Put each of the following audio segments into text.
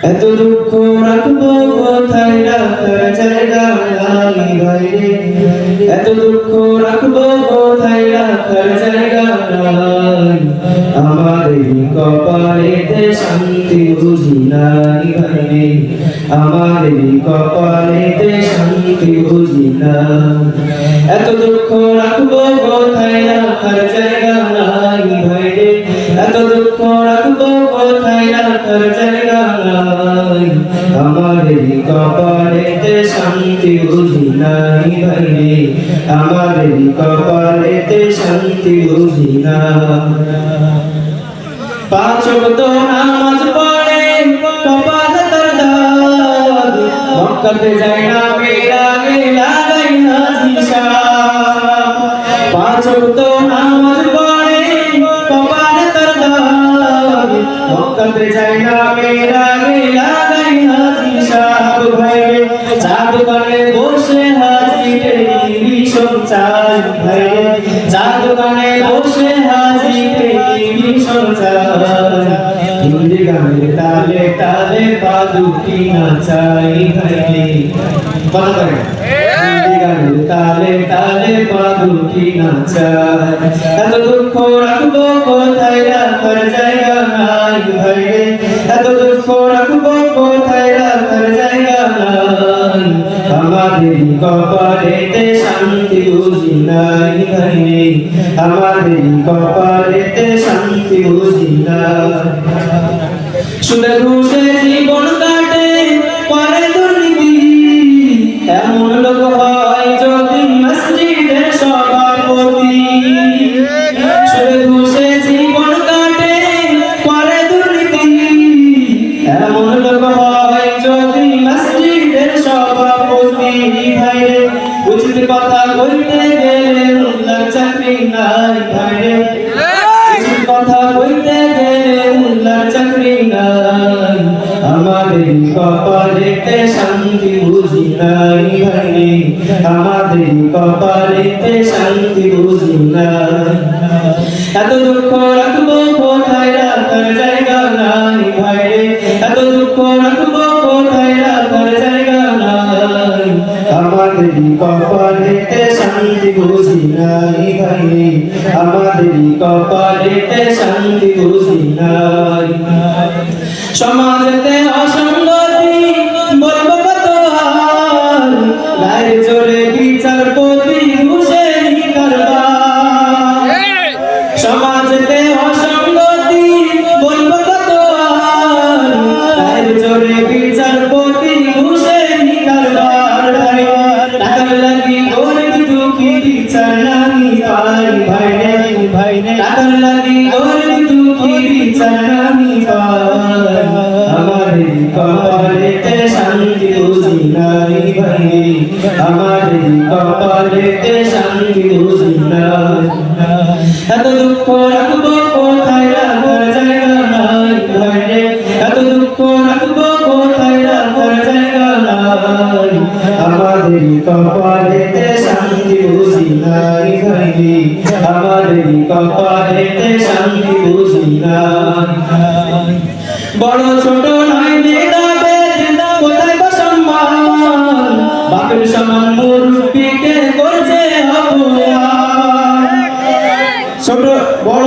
এত দুঃখ রাখব কোথায় রাখার জায়গা নাই বাইরে এত দুঃখ রাখব কোথায় রাখার জায়গা নাই আমাদের কপালেতে শান্তি বুঝি নাই বাইরে আমাদের কপালেতে শান্তি বুঝি না এত দুঃখ রাখব কোথায় রাখার জায়গা নাই বাইরে এত দুঃখ রাখব কোথায় রাখার জায়গা আমাদের কপালেতে শান্তি বুঝি নাই বাইরে আমাদের কপালেতে শান্তি বুঝি না। পাঁচ ওয়াক্ত নামাজ পড়ে, কপাল তার দাগ মক্কাতে যায় না, মেলা মেলা গাই হাজি সাহ পাঁচ ওয়াক্ত নামাজ পড়ে, কপাল তার দাগ মক্কাতে যায় না, মেলা চাঁদ কানে বসে হাজি টেলিভিশন চাই ভাই চাঁদ কানে বসে হাজি টেলিভিশন চাই হিন্দি গানের তালে তালে পাদুকি নাচাই ভাই। কথা গানের তালে তালে পাদুকি নাচাই এত দুঃখ রাখব কোথায় রাখার জায়গা নাই ভাই। এত দুঃখ রাখব আমাদের কপালেতে শান্তি বুঝি নাই ভাই। আমাদের কপালেতে শান্তি বুঝি না সুরে ঘুষে জীবন নাই কথা গেলে চাকরি আমাদের কপালেতে শান্তি বুঝি নাই ভাই। আমাদের কপালেতে শান্তি বুঝি নাই। এত দুঃখ আমাদের কপালেতে শান্তি বুঝি নাই ভাই। আমাদের কপালেতে শান্তি বুঝি নাই সমাজেতে অসঙ্গতি বলব কত গায়ের জোরে বিচারপতি ঘুষে কারবার। সমাজেতে অসঙ্গতি বলব কত আর? গায়ের রে টাকার লাগি গরিব দুঃখী বিচার নামি পাই আমাদের কপালেতে শান্তি বুঝি নাই ভাই। আমাদের কপালেতে শান্তি বুঝি নাই। এত দুঃখ রাখব কোথায় রাখার জায়গা নাই ভাই? এত দুঃখ রাখব আমাদের কপালেতে আমাদের কপালেতে শান্তি বুঝি নাই বড় ছোট নয় ভেদাভেদ কোথায় বা সম্মান? বাপের সমান মুরব্বীকে করছে অপমান। ছোট, বড়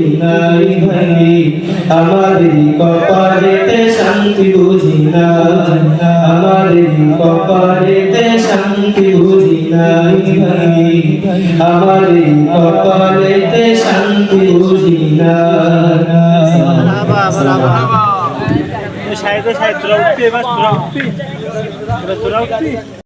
নাই ভাই আমাদের কপালেতে শান্তি বুঝি নাই। আমাদের কপালেতে শান্তি বুঝি নাই ভাই আমাদের কপালেতে শান্তি বুঝি নাই। সাইড তোরা উঠবি এবার উঠবি। এবার উঠবি।